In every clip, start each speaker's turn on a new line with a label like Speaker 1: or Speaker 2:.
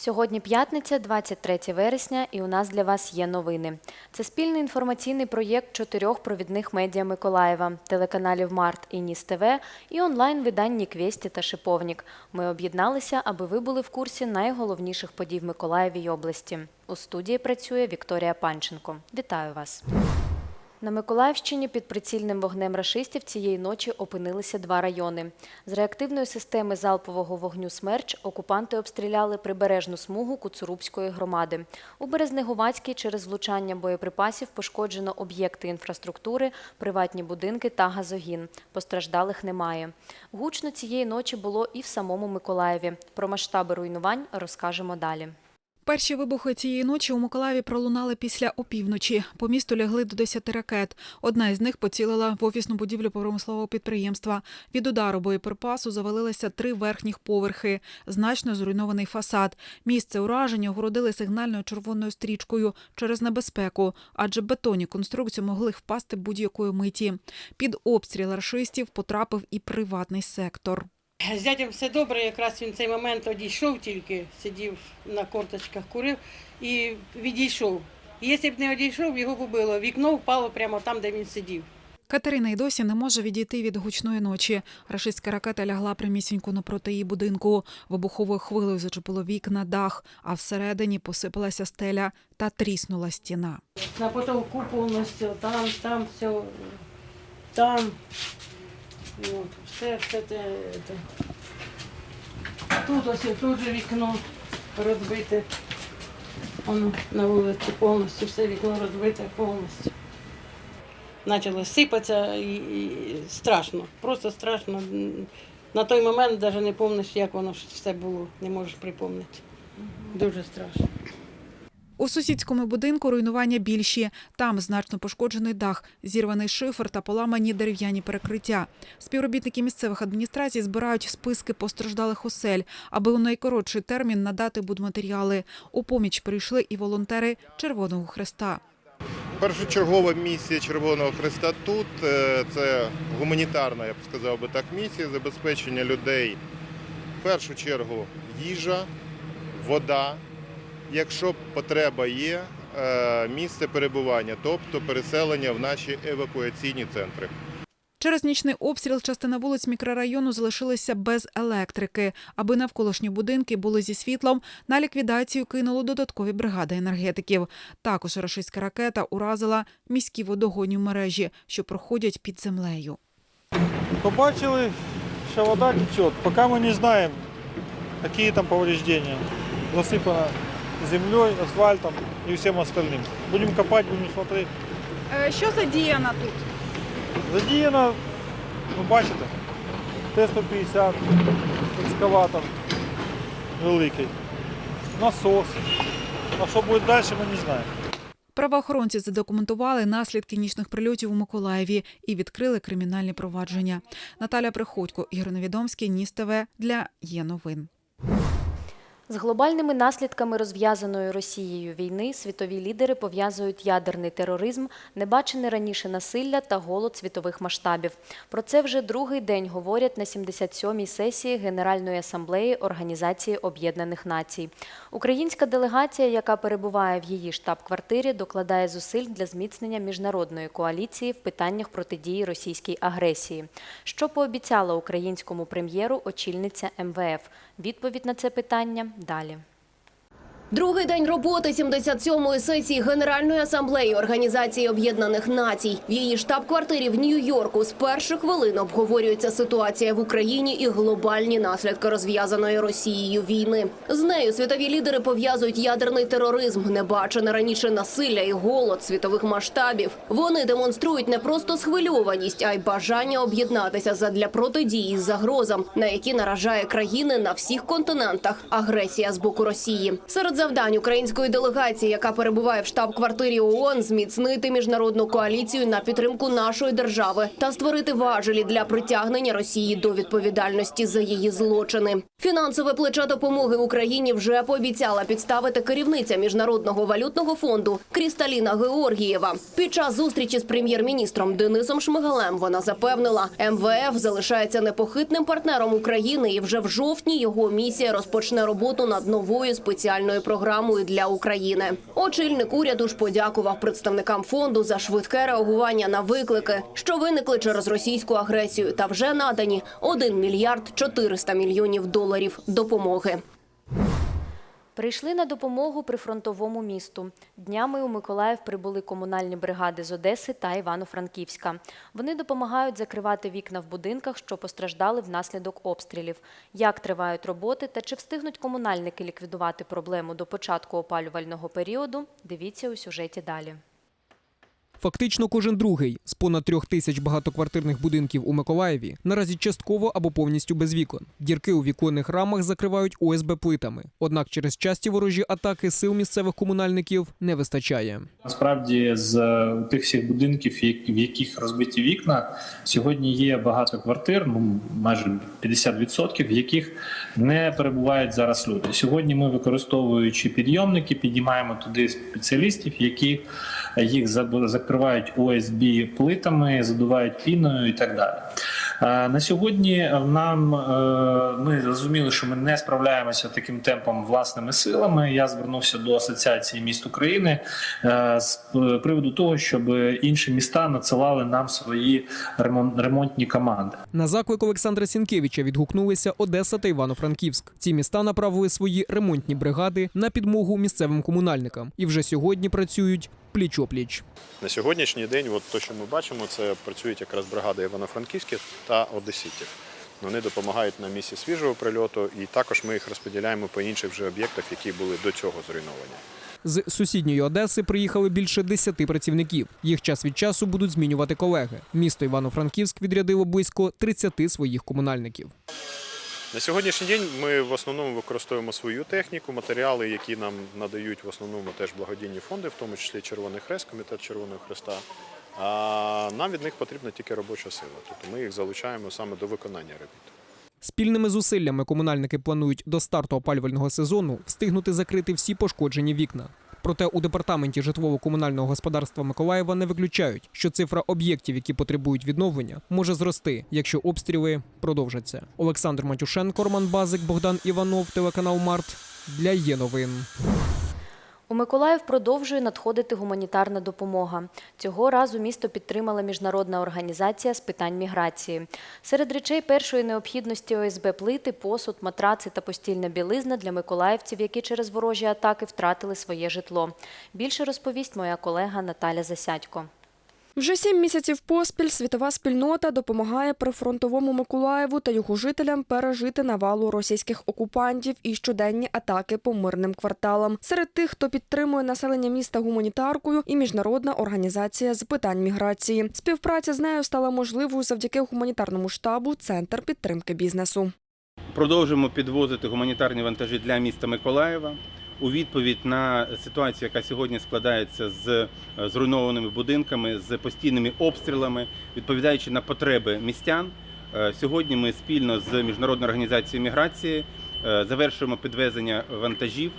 Speaker 1: Сьогодні п'ятниця, 23 вересня, і у нас для вас є новини. Це спільний інформаційний проєкт чотирьох провідних медіа Миколаєва, телеканалів Март і Ніс ТВ і онлайн-видань Ніквесті та Шиповнік. Ми об'єдналися, аби ви були в курсі найголовніших подій в Миколаєві й області. У студії працює Вікторія Панченко. Вітаю вас! На Миколаївщині під прицільним вогнем рашистів цієї ночі опинилися два райони. З реактивної системи залпового вогню «Смерч» окупанти обстріляли прибережну смугу Куцурубської громади. У Березнеговацькій через влучання боєприпасів пошкоджено об'єкти інфраструктури, приватні будинки та газогін. Постраждалих немає. Гучно цієї ночі було і в самому Миколаєві. Про масштаби руйнувань розкажемо далі.
Speaker 2: Перші вибухи цієї ночі у Миколаєві пролунали після опівночі. По місту лягли до 10 ракет. Одна із них поцілила в офісну будівлю промислового підприємства. Від удару боєприпасу завалилися три верхніх поверхи. Значно зруйнований фасад. Місце ураження огородили сигнальною червоною стрічкою через небезпеку, адже бетонні конструкції могли впасти будь-якої миті. Під обстріл рашистів потрапив і приватний сектор.
Speaker 3: З зятям все добре, якраз він в цей момент одійшов тільки, сидів на корточках, курив і відійшов. І Якщо б не одійшов, його б. Вікно впало прямо там, де він сидів.
Speaker 2: Катерина й досі не може відійти від гучної ночі. Рашистська ракета лягла прямісінько напроти її будинку. Вибуховою хвилею зачепило вікна, дах, а всередині посипалася стеля та тріснула стіна.
Speaker 3: На потолку повністю, там, там, все, там. От, все, все те, те. Тут ось тут же вікно розбите. Воно на вулиці повністю, все вікно розбите повністю. Почало сипатися і, і страшно, просто страшно. На той момент навіть не пам'ятаєш, як воно все було, не можеш припомнити. Дуже страшно.
Speaker 2: У сусідському будинку руйнування більші. Там значно пошкоджений дах, зірваний шифер та поламані дерев'яні перекриття. Співробітники місцевих адміністрацій збирають списки постраждалих осель, аби у найкоротший термін надати будматеріали. У поміч прийшли і волонтери Червоного Хреста.
Speaker 4: Першочергова місія Червоного Хреста тут е, це гуманітарна, я б сказав би так, місія забезпечення людей в першу чергу їжа, вода. Якщо потреба є, е, місце перебування, тобто переселення в наші евакуаційні центри.
Speaker 2: Через нічний обстріл частина вулиць мікрорайону залишилися без електрики. Аби навколишні будинки були зі світлом, на ліквідацію кинуло додаткові бригади енергетиків. Також рашистська ракета уразила міські водогонні мережі, що проходять під землею.
Speaker 5: Побачили, що вода течет. Поки ми не знаємо, які там повреждения. Засипано землею, асфальтом і всім остальним. Будемо копати, будемо смотреть.
Speaker 2: Е, Що задіяно тут?
Speaker 5: Задіяно, ви бачите, Т-150, екскаватор великий, насос. А що буде далі, ми не знаємо.
Speaker 2: Правоохоронці задокументували наслідки нічних прильотів у Миколаєві і відкрили кримінальні провадження. Наталя Приходько, Ігор Невідомський, Ніс ТВ для Є новин.
Speaker 1: З глобальними наслідками розв'язаної Росією війни світові лідери пов'язують ядерний тероризм, небачене раніше насилля та голод світових масштабів. Про це вже другий день говорять на 77-й сесії Генеральної асамблеї Організації Об'єднаних Націй. Українська делегація, яка перебуває в її штаб-квартирі, докладає зусиль для зміцнення міжнародної коаліції в питаннях протидії російській агресії. Що пообіцяла українському прем'єру очільниця МВФ? Відповідь на це питання далі.
Speaker 6: Другий день роботи 77-ї сесії Генеральної асамблеї Організації Об'єднаних Націй. В її штаб-квартирі в Нью-Йорку з перших хвилин обговорюється ситуація в Україні і глобальні наслідки розв'язаної Росією війни. З нею світові лідери пов'язують ядерний тероризм, небачене раніше насилля і голод світових масштабів. Вони демонструють не просто схвильованість, а й бажання об'єднатися задля протидії загрозам, на які наражає країни на всіх континентах агресія з боку Росії. Серед завдань української делегації, яка перебуває в штаб-квартирі ООН, зміцнити міжнародну коаліцію на підтримку нашої держави та створити важелі для притягнення Росії до відповідальності за її злочини. Фінансове плече допомоги Україні вже пообіцяла підставити керівниця міжнародного валютного фонду Крісталіна Георгієва. Під час зустрічі з прем'єр-міністром Денисом Шмигалем вона запевнила, МВФ залишається непохитним партнером України, і вже в жовтні його місія розпочне роботу над новою спеціальною програмою для України. Очільник уряду ж подякував представникам фонду за швидке реагування на виклики, що виникли через російську агресію, та вже надані 1 мільярд 400 мільйонів доларів допомоги.
Speaker 1: Прийшли на допомогу прифронтовому місту. Днями у Миколаїв прибули комунальні бригади з Одеси та Івано-Франківська. Вони допомагають закривати вікна в будинках, що постраждали внаслідок обстрілів. Як тривають роботи та чи встигнуть комунальники ліквідувати проблему до початку опалювального періоду, дивіться у сюжеті далі.
Speaker 7: Фактично кожен другий з понад трьох тисяч багатоквартирних будинків у Миколаєві наразі частково або повністю без вікон. Дірки у віконних рамах закривають ОСБ плитами. Однак через часті ворожі атаки сил місцевих комунальників не вистачає.
Speaker 8: Насправді, з тих всіх будинків, в яких розбиті вікна, сьогодні є багато квартир, ну майже 50%, в яких не перебувають зараз люди. Сьогодні ми, використовуючи підйомники, підіймаємо туди спеціалістів, які їх заб- закривають ОСБ плитами, задувають піною і так далі. Е, На сьогодні нам е, ми зрозуміли, що ми не справляємося таким темпом власними силами. Я звернувся до Асоціації міст України е, з приводу того, щоб інші міста надсилали нам свої ремон- ремонтні команди.
Speaker 7: На заклик Олександра Сінкевича відгукнулися Одеса та Івано-Франківськ. Ці міста направили свої ремонтні бригади на підмогу місцевим комунальникам і вже сьогодні працюють пліч-опліч.
Speaker 9: На сьогоднішній день, от то, що ми бачимо, це працюють якраз бригади івано-франківських та одеситів. Вони допомагають на місці свіжого прильоту, і також ми їх розподіляємо по інших вже об'єктах, які були до цього зруйновані.
Speaker 7: З сусідньої Одеси приїхали більше десяти працівників. Їх час від часу будуть змінювати колеги. Місто Івано-Франківськ відрядило близько 30 своїх комунальників.
Speaker 9: На сьогоднішній день ми в основному використовуємо свою техніку, матеріали, які нам надають в основному теж благодійні фонди, в тому числі Червоний Хрест, Комітет Червоного Хреста. А нам від них потрібна тільки робоча сила. Тобто ми їх залучаємо саме до виконання робіт.
Speaker 7: Спільними зусиллями комунальники планують до старту опалювального сезону встигнути закрити всі пошкоджені вікна. Проте у департаменті житлово-комунального господарства Миколаєва не виключають, що цифра об'єктів, які потребують відновлення, може зрости, якщо обстріли продовжаться. Олександр Матюшенко, Роман Базик, Богдан Іванов, телеканал Март для є новин.
Speaker 1: У Миколаїв продовжує надходити гуманітарна допомога. Цього разу місто підтримала міжнародна організація з питань міграції. Серед речей першої необхідності ОСБ плити, посуд, матраци та постільна білизна для миколаївців, які через ворожі атаки втратили своє житло. Більше розповість моя колега Наталя Засядько.
Speaker 10: Вже сім місяців поспіль світова спільнота допомагає прифронтовому Миколаєву та його жителям пережити навалу російських окупантів і щоденні атаки по мирним кварталам. Серед тих, хто підтримує населення міста гуманітаркою, і міжнародна організація з питань міграції. Співпраця з нею стала можливою завдяки гуманітарному штабу Центр підтримки бізнесу.
Speaker 11: Продовжуємо підвозити гуманітарні вантажі для міста Миколаєва у відповідь на ситуацію, яка сьогодні складається з е, зруйнованими будинками, з постійними обстрілами, відповідаючи на потреби містян. е, Сьогодні ми спільно з міжнародною організацією міграції е, завершуємо підвезення вантажів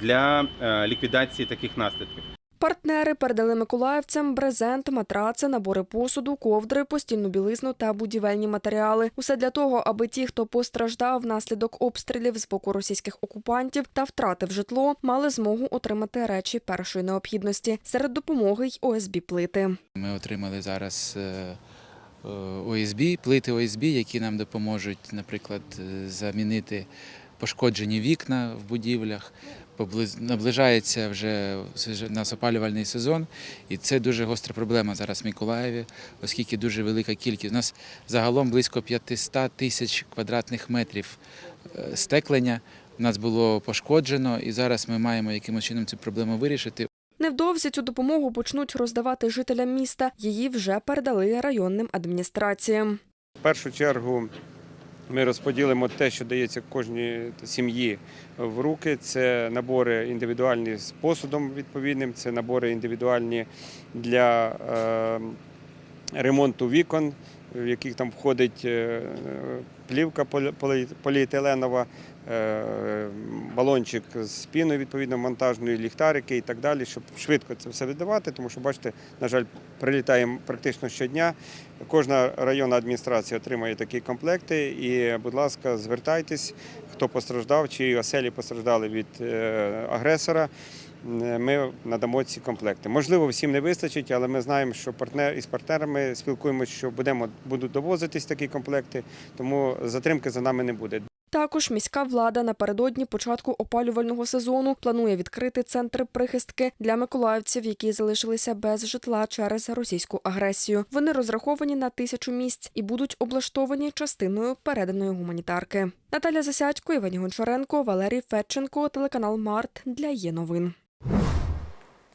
Speaker 11: для ліквідації таких наслідків.
Speaker 10: Партнери передали миколаївцям брезент, матраци, набори посуду, ковдри, постільну білизну та будівельні матеріали. Усе для того, аби ті, хто постраждав внаслідок обстрілів з боку російських окупантів та втратив житло, мали змогу отримати речі першої необхідності. Серед допомоги й ОСБ плити.
Speaker 12: Ми отримали зараз е, е, ОСБ, плити ОСБ, які нам допоможуть, наприклад, е, замінити пошкоджені вікна в будівлях. Наближається вже нас опалювальний сезон, і це дуже гостра проблема зараз в Миколаєві, оскільки дуже велика кількість. У нас загалом близько 500 тисяч квадратних метрів е, стеклення. У нас було пошкоджено, і зараз ми маємо якимось чином цю проблему вирішити.
Speaker 10: Невдовзі цю допомогу почнуть роздавати жителям міста. Її вже передали районним адміністраціям.
Speaker 13: В першу чергу Ми розподілимо те, що дається кожній сім'ї в руки. Це набори індивідуальні з посудом відповідним, це набори індивідуальні для е, ремонту вікон, в яких там входить е, плівка полі- полі- поліетиленова, е, балончик з піною, відповідно, монтажною, ліхтарики і так далі, щоб швидко це все віддавати, тому що, бачите, на жаль, прилітає практично щодня. Кожна районна адміністрація отримає такі комплекти. І, будь ласка, звертайтесь, хто постраждав, чи оселі постраждали від е, агресора. Е, Ми надамо ці комплекти. Можливо, всім не вистачить, але ми знаємо, що партнер із партнерами спілкуємося, що будемо будуть довозитись такі комплекти, тому затримки за нами не буде.
Speaker 10: Також міська влада напередодні початку опалювального сезону планує відкрити центри прихистки для миколаївців, які залишилися без житла через російську агресію. Вони розраховані на тисячу місць і будуть облаштовані частиною переданої гуманітарки. Наталя Засядько, Івані Гончаренко, Валерій Федченко, телеканал Март для є новин.